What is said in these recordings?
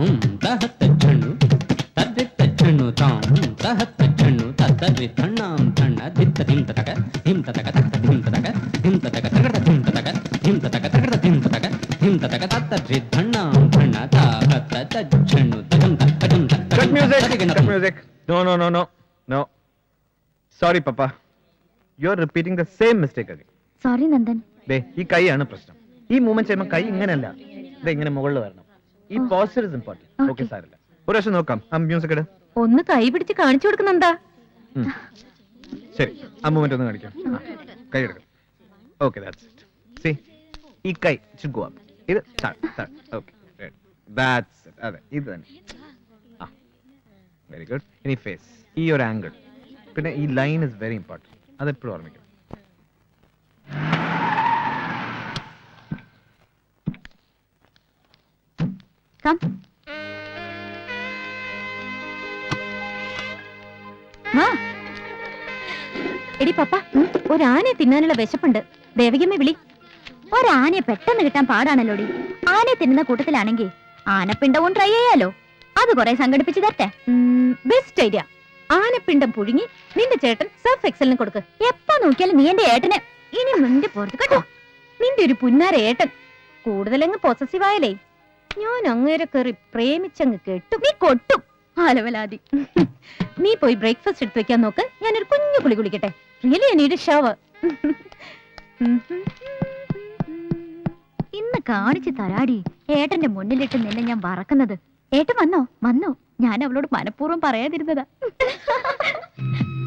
ತಾಂ ದಹತ್ತ ಚಣ್ಣು ತದ್ದಿತ್ತ ಚಣ್ಣು ತಾಂ ದಹತ್ತ ಚಣ್ಣು ತದ್ದರಿ ತಣ್ಣಾಂ ತಣ್ಣ ದಿತ್ತ ದಿಂತ ತಗ ದಿಂತ ತಗ ತಕ್ಕ ದಿಂತ ತಗ ದಿಂತ ತಗ ತಗಡ ದಿಂತ ತಗ ದಿಂತ ತಗ ತಗಡ ದಿಂತ ತಗ ದಿಂತ ತಗ ತದ್ದರಿ ತಣ್ಣಾಂ ತಣ್ಣ ತಾಹತ್ತ ತಜ್ಜಣ್ಣು ತಗಂತ ತಗಂತ cut music cut music no no no no no sorry papa you are repeating the same mistake again sorry Nandan ദേ ഈ കൈയാണ് പ്രശ്നം ഈ മൂവ്മെന്റ് ചെയ്യുമ്പോൾ കൈ ഇങ്ങനെയല്ല ഇത് ഇങ്ങനെ മുകളിൽ വരണം ഈ. Poster is okay Okay. Okay സാറില്ല ഒരു പ്രാവശ്യം നോക്കാം. ആ മ്യൂസിക് ഇട്. ഒന്ന് കൈ പിടിച്ച് കാണിച്ചു കൊടുക്കുന്നെന്താ ഉം. ശരി. ആ മൂവ്മെന്റ് ഒന്ന് കാണിക്കാം. ആ, കൈ എടുക്കാം. ഓക്കെ ദാറ്റ്സ് ഇറ്റ് സി ഈ കൈ should go up. ഇത് ഓക്കെ ദാറ്റ്സ് ഇറ്റ് അതെ ഇത് തന്നെ. ആ വെരി ഗുഡ് ഇനി ഫേസ് ഈ ഒരു ആംഗിൾ പിന്നെ ഈ ലൈൻ ഇസ് വെരി ഇമ്പോർട്ടന്റ് അതെപ്പോഴും ഓർമ്മിക്കണം. കം വാ എടി പപ്പ ഒരാനയെ തിന്നാനുള്ള വിശപ്പുണ്ട്. ദേവകിയമ്മ വിളി. ഒരാനയെ പെട്ടെന്ന് കിട്ടാൻ പാടാണല്ലോടി ആനയെ തിന്നുന്ന കൂട്ടത്തിലാണെങ്കിൽ ആനപ്പിണ്ടവും ട്രൈ ചെയ്യാലോ? അത് കുറെ സംഘടിപ്പിച്ച് തരട്ടെ. ബെസ്റ്റ് ഐഡിയ ആനപ്പിണ്ടം പുഴുങ്ങി നിന്റെ ചേട്ടൻ സർഫ് എക്സലിന് കൊടുക്ക്. എപ്പോ നോക്കിയാലും നീ എന്റെ ഏട്ടനെ. ഇനി നിന്റെ പുറത്ത് കേട്ടോ. നിന്റെ ഒരു പുന്നാര ഏട്ടൻ. കൂടുതലങ്ങ് പൊസസീവ് ആയാലേ ഞാൻ അങ്ങേരെ കയറി പ്രേമിച്ചങ്ങ് കേട്ടു. നീ കൊട്ടും. ആലവലാതി. നീ പോയി ബ്രേക്ക്ഫാസ്റ്റ് എടുത്ത് വെക്കാൻ നോക്ക്. ഞാനൊരു കുഞ്ഞു കുളി കുളിക്കട്ടെ. റിയലി എനിയുടെ ഷവർ ഇന്ന് കാണിച്ചു തരാടി. ഏട്ടന്റെ മുന്നിലിട്ട് നിന്നെ ഞാൻ വറക്കുന്നത്. ഏട്ടൻ വന്നോ? വന്നോ. ഞാൻ അവളോട് മനഃപൂർവം പറയാതിരുന്നതാ.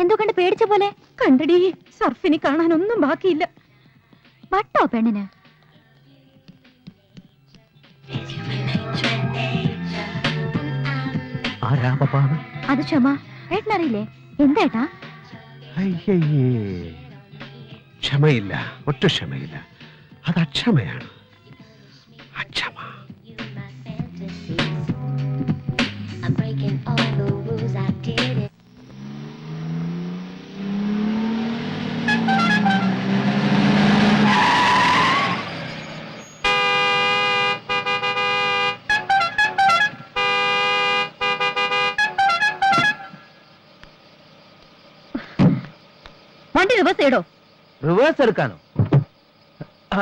എന്തോ കണ്ട് പേടിച്ച പോലെ. കണ്ടടി സർഫിനി കാണാനൊന്നും ബാക്കിയില്ല. വട്ടോ പെണ്ണിന്. അത് ക്ഷമ. ഏട്ടനറിയില്ലേ? എന്താ അയ്യേ ക്ഷമയില്ല ഒറ്റ ക്ഷമയില്ല. അത് അക്ഷമയാണ്. അക്ഷമ റിവേഴ്സ് ചെയ്തോ റിവേഴ്സ് എടുക്കാനോ?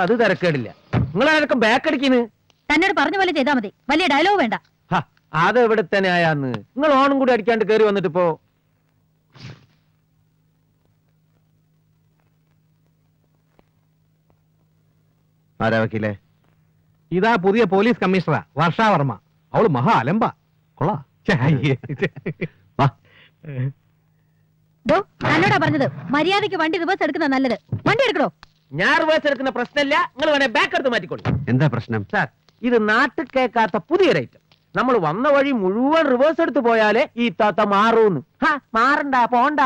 അത് തിരക്കേടില്ല. നിങ്ങൾ ആരൊക്കെ ബാക്ക് അടിക്കുന്നു തന്നോട് പറഞ്ഞ പോലെ ചെയ്താൽ മതി. വലിയ ഡയലോഗ് വേണ്ട. അത് എവിടെ തന്നെ ആയാന്ന്. നിങ്ങൾ ഓണം കൂടി അടിക്കാണ്ട് കയറി വന്നിട്ട് ഇപ്പോ ആരാ വക്കീലേ? ഇതാ പുതിയ പോലീസ് കമ്മീഷണറാ വർഷാവർമ്മ അവൾ മഹാ അലമ്പ. കൊള്ളാ. ഡോ തന്നോടാ പറഞ്ഞത്. മര്യാദയ്ക്ക് വണ്ടി റിവേഴ്സ് എടുക്കുന്ന നല്ലത്. വണ്ടി എടുക്കണോ ഞാൻ റിവേഴ്സ് എടുക്കുന്ന പ്രശ്നമില്ല. നിങ്ങൾ വേണേ ബാക്ക് എടുത്ത് മാറ്റിക്കോളൂ. എന്താ പ്രശ്നം? സാർ ഇത് നാട്ടിൽ കേൾക്കാത്ത പുതിയ ഐറ്റം നമ്മൾ വന്ന വഴി മുഴുവൻ റിവേഴ്സ് എടുത്ത് പോയാലേ ഈ താത്ത മാറൂന്ന്. ഹാ, മാറണ്ട പോണ്ട.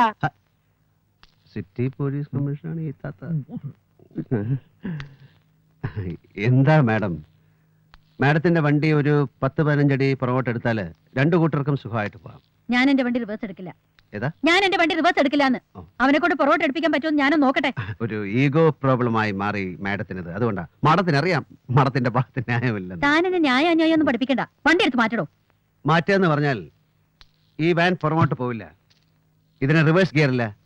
സിറ്റി പോലീസ് കമ്മീഷനാണ് ഈ താത്ത. എന്താ മാഡം? മാഡത്തിന്റെ വണ്ടി ഒരു പത്ത് പതിനഞ്ചടി പുറകോട്ട് എടുത്താൽ രണ്ടു കൂട്ടർക്കും സുഖമായിട്ട് പോവാം ഞാൻ എന്റെ വണ്ടി റിവേഴ്സ് എടുക്കില്ല? ഞാൻ എന്റെ വണ്ടി റിവേഴ്സ് എടുക്കില്ലാന്ന്. അവനെ കൊണ്ട് പൊറോട്ട് എടുപ്പിക്കാൻ പറ്റുമോ ഞാനും നോക്കട്ടെ. ഒരു ഈഗോ പ്രോബ്ലമായി മാറി മാഡത്തിനത്. അതുകൊണ്ടാ. മാഡത്തിന് അറിയാം മാഡത്തിന്റെ ഭാഗത്ത് ന്യായമില്ല താനെന്നെ ന്യായ അന്യായം ഒന്നും പഠിപ്പിക്കണ്ട. വണ്ടി എടുത്ത് മാറ്റടോ. മാറ്റാന്ന് പറഞ്ഞാൽ ഈ വാൻ പുറമോട്ട് പോവില്ല. ഇതിന് റിവേഴ്സ് ഗിയർ ഇല്ല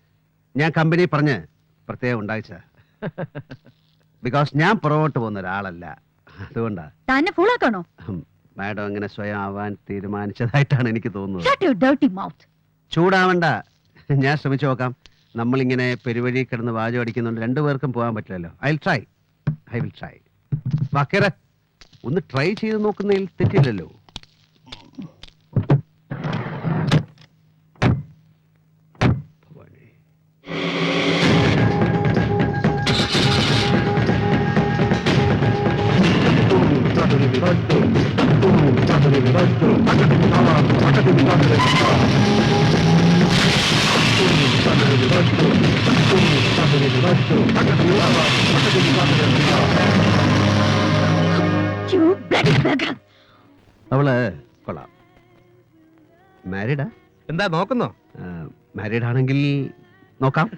ഞാൻ കമ്പനി പറഞ്ഞ് പ്രത്യേകം ഉണ്ടായിച്ച. ബിക്കോസ് ഞാൻ പുറകോട്ട് പോകുന്ന ഒരാളല്ല. അതുകൊണ്ടാ. തന്നെ ഫുള്ളാക്കണോ മാഡം അങ്ങനെ സ്വയം ആവാൻ തീരുമാനിച്ചതായിട്ടാണ് എനിക്ക് തോന്നുന്നത്. ചൂടാവണ്ട. ഞാൻ ശ്രമിച്ചു നോക്കാം. നമ്മളിങ്ങനെ പെരുവഴി കിടന്ന് വാചം അടിക്കുന്നുണ്ട് രണ്ടുപേർക്കും പോകാൻ പറ്റില്ലല്ലോ. I will try I will try വക്കേറെ ഒന്ന് ട്രൈ ചെയ്ത് നോക്കുന്നതിൽ തെറ്റില്ലല്ലോ. അവൾ കൊള്ളാം. മാരീഡാ എന്താ നോക്കുന്നോ? മാരീഡ് ആണെങ്കിൽ നോക്കാം.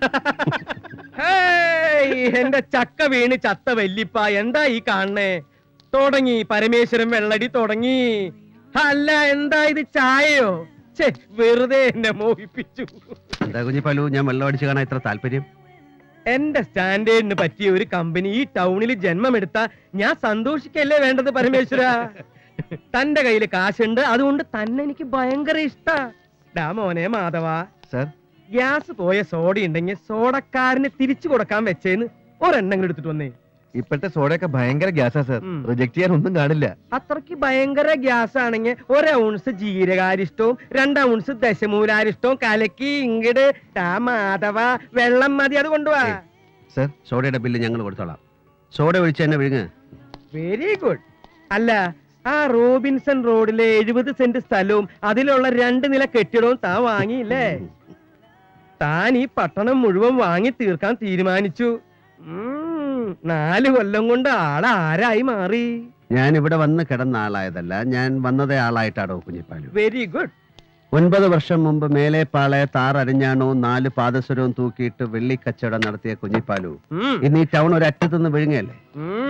എന്റെ ചക്ക വീണ് ചത്ത വല്യപ്പ എന്താ ഈ കാണണേ തുടങ്ങി പരമേശ്വരൻ വെള്ളടി തുടങ്ങി. അല്ല എന്താ ഇത് ചായയോ? വെറുതെ എന്നെ മോഹിപ്പിച്ചു. എന്താ കുഞ്ഞിപ്പാലു ഞാൻ വെള്ളം അടിച്ചു കാണാൻ ഇത്ര താല്പര്യം? എന്റെ സ്റ്റാൻഡേർഡിന് പറ്റിയ ഒരു കമ്പനി ഈ ടൗണിൽ ജന്മമെടുത്ത ഞാൻ സന്തോഷിക്കല്ലേ വേണ്ടത് പരമേശ്വര? തന്റെ കയ്യിൽ കാശുണ്ട് അതുകൊണ്ട് തന്നെ എനിക്ക് ഭയങ്കര ഇഷ്ടാ. മോനെ മാധവ സർ. ഗ്യാസ് പോയ സോഡ ഉണ്ടെങ്കിൽ സോഡക്കാരന് തിരിച്ചു കൊടുക്കാൻ വെച്ചേന്ന് ഒരെണ്ണം എടുത്തിട്ട് വന്നേ. ഇപ്പോഴത്തെ സോഡയൊക്കെ ഭയങ്കര ഗ്യാസാ സർ. ഉം. റിജക്ട് ചെയ്യാൻ ഒന്നും കാണില്ല. അത്രയ്ക്ക് ഭയങ്കര ഗ്യാസ് ആണെങ്കിൽ ഒരു ഔൺസ് ജീരകാരിഷ്ടവും രണ്ട് ഔൺസ് ദശമൂലാരിഷ്ടവും കലക്കി ഇങ്ങട് ടാ മാധവ വെള്ളം മതി അത് കൊണ്ടുപോവാ സർ സോഡയുടെ ബില്ല് ഞങ്ങൾ കൊടുത്തോളാം. സോഡ ഒഴിച്ച് തന്നെ വിഴുങ്ങ്. വെരി ഗുഡ് അല്ല ആ റോബിൻസൺ റോഡിലെ എഴുപത് സെന്റ് സ്ഥലവും അതിലുള്ള രണ്ട് നില കെട്ടിടവും താൻ വാങ്ങിയില്ലേ? താൻ ഈ പട്ടണം മുഴുവൻ വാങ്ങി തീർക്കാൻ തീരുമാനിച്ചു. ഉം, നാല് കൊല്ലം കൊണ്ട് ആളാരായി മാറി. ഞാൻ ഇവിടെ വന്ന് കിടന്ന ആളായതല്ല ഞാൻ വന്നതേ ആളായിട്ടാടോ കുഞ്ഞിപ്പാലു. വെരി ഗുഡ് ഒൻപത് വർഷം മുമ്പ് മേലെ പാളെ താറരിഞ്ഞാണോ നാല് പാദസരവും തൂക്കിയിട്ട് വെള്ളിക്കച്ചവടം നടത്തിയ കുഞ്ഞിപ്പാലു. ഇന്ന് ഈ ടൗൺ ഒരു അറ്റത്തുനിന്ന് വിഴുങ്ങല്ലേ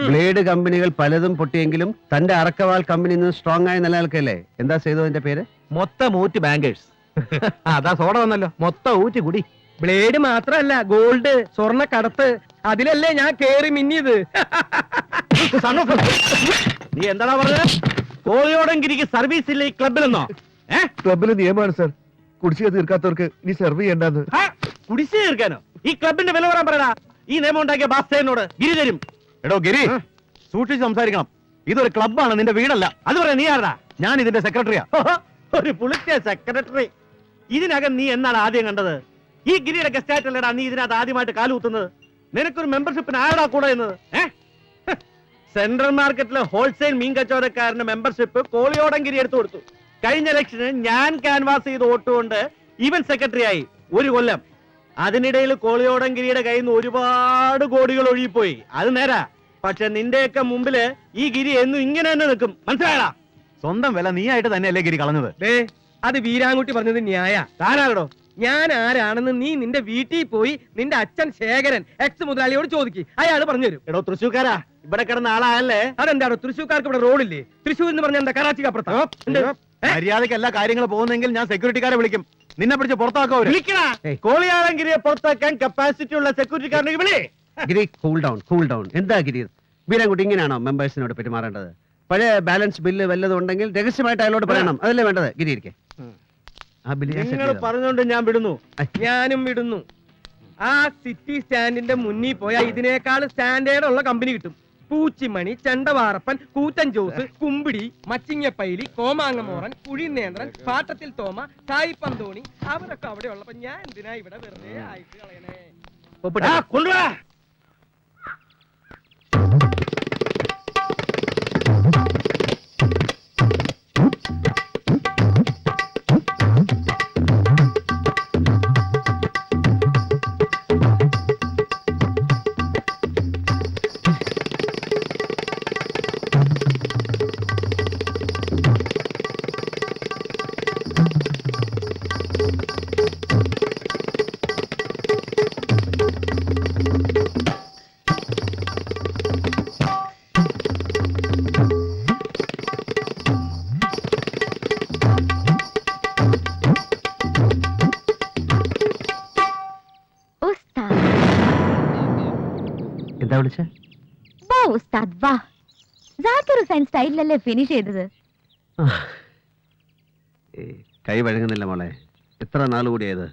ബ്ലേഡ് കമ്പനികൾ പലതും പൊട്ടിയെങ്കിലും തന്റെ അറക്കവാൾ കമ്പനി ഇന്ന് സ്ട്രോങ് ആയി നിലനിൽക്കല്ലേ? എന്താ ചെയ്തതിന്റെ പേര്? മൊത്തം ഊറ്റ് ബാങ്കേഴ്സ് അതാ സോഡ വന്നല്ലോ. മൊത്തം ഊറ്റ് കുടി. ബ്ലേഡ് മാത്രല്ല ഗോൾഡ് സ്വർണ കടത്ത്. അതിലല്ലേ ഞാൻ കേറി മിന്നിയത്. നീ എന്താടാ പറഞ്ഞത് കോളിയോടെങ്കിരിക്ക് സർവീസ് ഇല്ല ഈ ക്ലബിലെന്നോ ഏ? ക്ലബിലെ നിയമമാണ് സർ കുടിശ്ശിക തീർക്കാത്തവർക്ക് നീ സെർവ് ചെയ്യേണ്ടത്. ആ, കുടിശ്ശിക തീർക്കാനോ? ഈ ക്ലബിന്റെ വില പറയാൻ പറയടാ. ഈ നിയമം ഉണ്ടാക്കിയ ബാസ്തേനോട് ഗിരി തരും. എടോ ഗിരി. സൂക്ഷിച്ച് സംസാരിക്കണം. ഇതൊരു ക്ലബാണ് നിന്റെ വീടല്ല. അത് പറയാ നീ ആരടാ? ഞാൻ ഇതിന്റെ സെക്രട്ടറിയാ ഒരു പുളിച്ച സെക്രട്ടറി ഇതിനകം നീ എന്നാണ് ആദ്യം കണ്ടത്? ഈ ഗിരിയുടെ ഗസ്റ്റ് ആയിട്ടല്ലടാ നീ ഇതിനകത്ത് ആദ്യമായിട്ട് കാലുകുത്തുന്നത് നിനക്കൊരു മെമ്പർഷിപ്പിന് ആരടാ കൂടെ എന്ന് സെൻട്രൽ മാർക്കറ്റിലെ ഹോൾസെയിൽ മീൻ കച്ചവടക്കാരന്റെ മെമ്പർഷിപ്പ് കോളിയോടൻ ഗിരി എടുത്തു കൊടുത്തു. കഴിഞ്ഞ ഇലക്ഷന് ഞാൻ ക്യാൻവാസ് ചെയ്ത് വോട്ടുകൊണ്ട് ഇവൻ സെക്രട്ടറി ആയി ഒരു കൊല്ലം. അതിനിടയിൽ കോളിയോടൻ ഗിരിയുടെ കയ്യിൽ നിന്ന് ഒരുപാട് കോടികൾ ഒഴുകിപ്പോയി. അത് നേരാ. പക്ഷെ നിന്റെയൊക്കെ മുമ്പിൽ ഈ ഗിരി എന്നും ഇങ്ങനെ തന്നെ നിൽക്കും. മനസ്സിലായാ സ്വന്തം വില നീ ആയിട്ട് തന്നെയല്ലേ ഗിരി കളഞ്ഞത്? അത് വീരാങ്കുട്ടി പറഞ്ഞത് ന്യായ. താനാകടോ ഞാൻ ആരാണെന്ന് നീ നിന്റെ വീട്ടിൽ പോയി നിന്റെ അച്ഛൻ ശേഖരൻ എക്സ് മുതലാളിയോട് ചോദിക്കും. അയാൾ പറഞ്ഞുതരും. എടോ തൃശ്ശൂക്കാരാ ഇവിടെ കിടന്ന ആളായല്ലേ അതെന്താണോ തൃശ്ശൂർക്കാർക്ക് ഇവിടെ റോഡില്ലേ? തൃശ്ശൂർ എന്ന് പറഞ്ഞാൽ എന്താ കറാച്ചിക്ക് അപ്പുറത്താ മര്യാദയ്ക്ക് മര്യാദയ്ക്ക് എല്ലാ കാര്യങ്ങളും പോകുന്നെങ്കിൽ ഞാൻ സെക്യൂരിറ്റിക്കാരെ വിളിക്കും. നിന്നെ പിടിച്ച് പുറത്താക്കോ കോളിയാളങ്കിരിയെ പുറത്താക്കാൻ കപ്പാസിറ്റി ഉള്ള സെക്യൂരിറ്റിക്കാരനെ വിളി. Giri cool down cool down എന്താ ഗിരി? വീരൻകുട്ടി ഇങ്ങനെയാണോ മെമ്പേഴ്സിനോട് പെരുമാറേണ്ടത്? പഴയ ബാലൻസ് ബില്ല് വല്ലതും ഉണ്ടെങ്കിൽ രഹസ്യമായിട്ട് അയാളോട് പറയണം. അതല്ലേ വേണ്ടത്? ഗിരി ഇരിക്കെ. ആ ബില്ല് ഞാൻ set നിങ്ങൾ പറഞ്ഞോണ്ട് ഞാൻ വിടുന്നു. ഞാനും വിടുന്നു. ആ സിറ്റി സ്റ്റാൻഡിന്റെ മുന്നിൽ പോയാൽ ഇതിനേക്കാൾ സ്റ്റാൻഡേർഡ് ഉള്ള കമ്പനി കിട്ടും. പൂച്ചിമണി ചെണ്ടവാറപ്പൻ കൂറ്റൻ ജോസ് കുമ്പിടി മച്ചിങ്ങപ്പൈലി കോമാങ്ങമോറൻ കുഴിനേന്ദ്രൻ പാട്ടത്തിൽ തോമ കായിപ്പന്തോണി അവരൊക്കെ അവിടെ ഉള്ളപ്പോ ഞാൻ എന്തിനാ ഇവിടെ വെറുതെ ആയിട്ട് കളയണേ? ആ, കൊണ്ടുവാ! വിളിച്ചേ? വാ ഉസ്താദ് വാ. ജാക്കിർ ഹുസൈൻ സ്റ്റൈലിലല്ലേ ഫിനിഷ് ചെയ്തത്? കൈ വഴങ്ങുന്നില്ല മോളെ. എത്ര നാൾ കൂടിയത്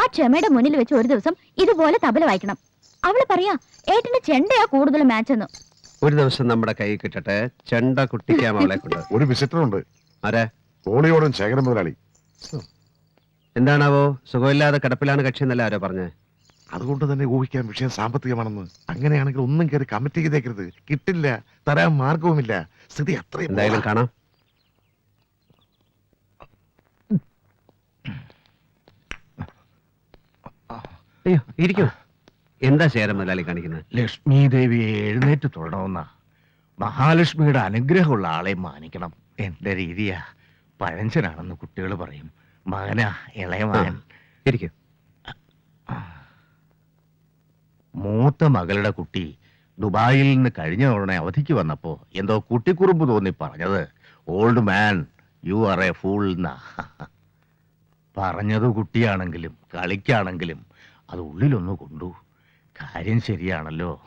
ആ ക്ഷമയുടെ മുന്നിൽ വെച്ച് ഒരു ദിവസം ഇതുപോലെ തബല വായിക്കണം. അവൾ പറയാ ഏട്ടന്റെ ചെണ്ടയാ കൂടുതൽ മാച്ച് എന്ന്. ഒരു ദിവസം നമ്മുടെ കൈ കിട്ടട്ടെ. ചെണ്ട കുട്ടിക്കാൻ അവളെ കൊണ്ട്. ഒരു വിസിറ്റർ ഉണ്ട് ആരാ? കോളിയോടും ശേഖരൻ മുതലാളി. എന്താണാവോ സുഖമില്ലാതെ കിടപ്പിലാണ് കക്ഷി എന്നല്ല ആരോ പറഞ്ഞേ? അതുകൊണ്ട് തന്നെ ഊഹിക്കാൻ വിഷയം സാമ്പത്തികമാണെന്ന്. അങ്ങനെയാണെങ്കിൽ ഒന്നും കയറി കമ്മിറ്റി ചെയ്തേക്കരുത്. കിട്ടില്ല തരാൻ മാർഗവുമില്ല. സ്ഥിതി അത്രയും എന്തായാലും കാണാം. അയ്യോ ഇരിക്കൂ. എന്താ ശേരം മുതലാളി കാണിക്കുന്നത്? ലക്ഷ്മി ദേവിയെ എഴുന്നേറ്റ് തൊഴണമെന്ന മഹാലക്ഷ്മിയുടെ അനുഗ്രഹമുള്ള ആളെ മാനിക്കണം. എന്റെ രീതിയാ. പഴഞ്ചനാണെന്ന് കുട്ടികൾ പറയും. മകനാ ഇളയ മകൻ ഇരിക്കൂ. മൂത്ത മകളുടെ കുട്ടി ദുബായിൽ നിന്ന് കഴിഞ്ഞ തവണ അവധിക്ക് വന്നപ്പോ എന്തോ കുട്ടിക്കുറുമ്പ് തോന്നി പറഞ്ഞത് old man you are a fool എന്നാ പറഞ്ഞത് കുട്ടിയാണെങ്കിലും കളിക്കാണെങ്കിലും അത് ഉള്ളിലൊന്ന് കൊണ്ടു. കാര്യം ശരിയാണല്ലോ.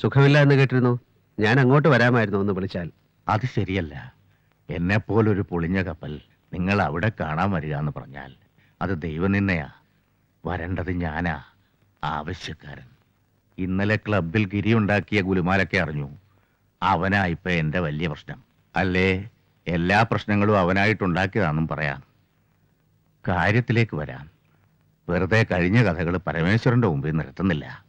സുഖമില്ല എന്ന് കേട്ടിരുന്നു. ഞാൻ അങ്ങോട്ട് വരാമായിരുന്നു എന്ന് വിളിച്ചാൽ. അത് ശരിയല്ല. എന്നെപ്പോലൊരു പൊളിഞ്ഞ കപ്പൽ നിങ്ങൾ അവിടെ കാണാൻ വരിക എന്ന് പറഞ്ഞാൽ അത് ദൈവനിന്നയാ വരേണ്ടത് ഞാനാ. ആവശ്യക്കാരൻ. ഇന്നലെ ക്ലബിൽ ഗിരി ഉണ്ടാക്കിയ ഗുലുമാലൊക്കെ അറിഞ്ഞു. അവനാ ഇപ്പൊ എന്റെ വലിയ പ്രശ്നം. അല്ലേ? എല്ലാ പ്രശ്നങ്ങളും അവനായിട്ടുണ്ടാക്കിയതാണെന്നും പറയാം. കാര്യത്തിലേക്ക് വരാം. വെറുതെ കഴിഞ്ഞ കഥകൾ പരമേശ്വരന്റെ മുമ്പിൽ നിർത്തുന്നില്ല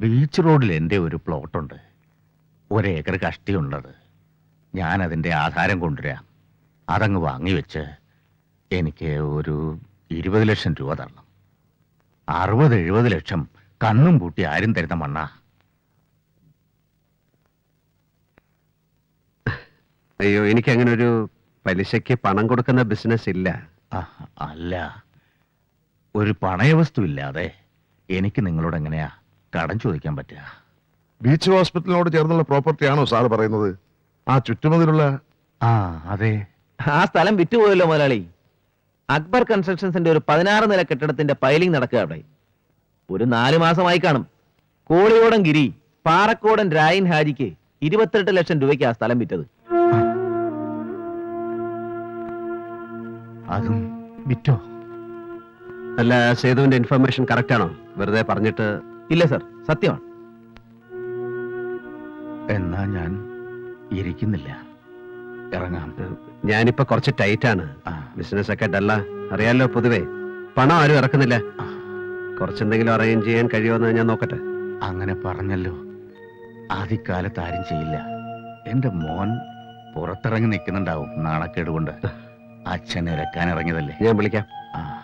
ബീച്ച് റോഡിൽ എന്റെ ഒരു പ്ലോട്ടുണ്ട്. ഒരേക്കർ കഷ്ടിയുള്ളത്. ഞാൻ അതിന്റെ ആധാരം കൊണ്ടുവരാം. അതങ്ങ് വാങ്ങിവെച്ച് എനിക്ക് ഒരു ഇരുപത് ലക്ഷം രൂപ തരണം. അറുപത് എഴുപത് ലക്ഷം കണ്ണും പൂട്ടി ആരും തരുന്ന മണ്ണ. അയ്യോ എനിക്ക് അങ്ങനെ ഒരു പലിശയ്ക്ക് പണം കൊടുക്കുന്ന ബിസിനസ് ഇല്ല. അല്ല. ഒരു പണയവസ്തു ഇല്ലാതെ എനിക്ക് നിങ്ങളോട് എങ്ങനെയാ കടം ചോദിക്കാൻ പറ്റുക? ബീച്ച് ഹോസ്പിറ്റലിനോട് ചേർന്നുള്ള പ്രോപ്പർട്ടി ആണോ സാർ പറയുന്നത്? ആ ചുറ്റുമതിലുള്ള ആ അതെ. ആ സ്ഥലം വിറ്റുപോയല്ലോ മുതലാളി. അക്ബർ കൺസ്ട്രക്ഷൻസിന്റെ ഒരു പതിനാറ് നില കെട്ടിടത്തിന്റെ പൈലിംഗ് നടക്കുക അവിടെ. ഒരു നാല് മാസമായി കാണും. കോളിയോടൻ ഗിരി പാറക്കോടൻ രായൻ ഹാജിക്ക് ഇരുപത്തെട്ട് ലക്ഷം രൂപയ്ക്ക് ആ സ്ഥലം വിറ്റത്. അതും വിറ്റോ? അല്ല സേതുവിന്റെ ഇൻഫർമേഷൻ കറക്റ്റ് ആണോ? വെറുതെ പറഞ്ഞിട്ട് ഇല്ല സർ സത്യമാണ്. എന്നാ ഞാൻ ഇരിക്കുന്നില്ല. ഇറങ്ങാം. ഞാനിപ്പോ കുറച്ച് ടൈറ്റ് ആണ് ബിസിനസ് ഒക്കെ ഡല്ല. അറിയാലോ പൊതുവെ. പണം ആരും ഇറക്കുന്നില്ല. കുറച്ചെന്തെങ്കിലും അറേഞ്ച് ചെയ്യാൻ കഴിയുമെന്ന് ഞാൻ നോക്കട്ടെ. അങ്ങനെ പറഞ്ഞല്ലോ. ആദ്യകാലത്ത് ആരും ചെയ്യില്ല. എന്റെ മോൻ പുറത്തിറങ്ങി നിൽക്കുന്നുണ്ടാവും നാണക്കേട് കൊണ്ട്. അച്ഛൻ ഇറക്കാൻ ഇറങ്ങിയതല്ലേ? ഞാൻ വിളിക്കാം. ആ.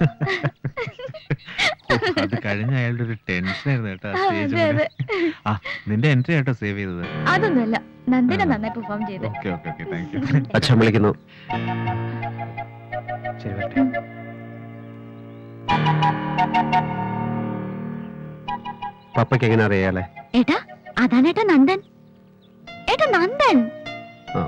അത് കഴിഞ്ഞ അയാളുടെ ഒരു ടെൻഷൻ ആയിരുന്നു കേട്ടോ അതെ. ആ നിന്റെ എൻട്രി ആട്ടോ സേവ് ചെയ്തത്. അതൊന്നുമല്ല നന്ദിന നന്നായി പെർഫോം ചെയ്തു. Okay okay okay thank you അച്ഛൻ വിളിക്കുന്നു. ശരി വരട്ടെ. പപ്പയ്ക്ക് എങ്ങനെ അറിയാലേ? ഏട്ടാ അതാണ് ഏട്ടാ നന്ദൻ. ഏട്ടാ നന്ദൻ. ആ.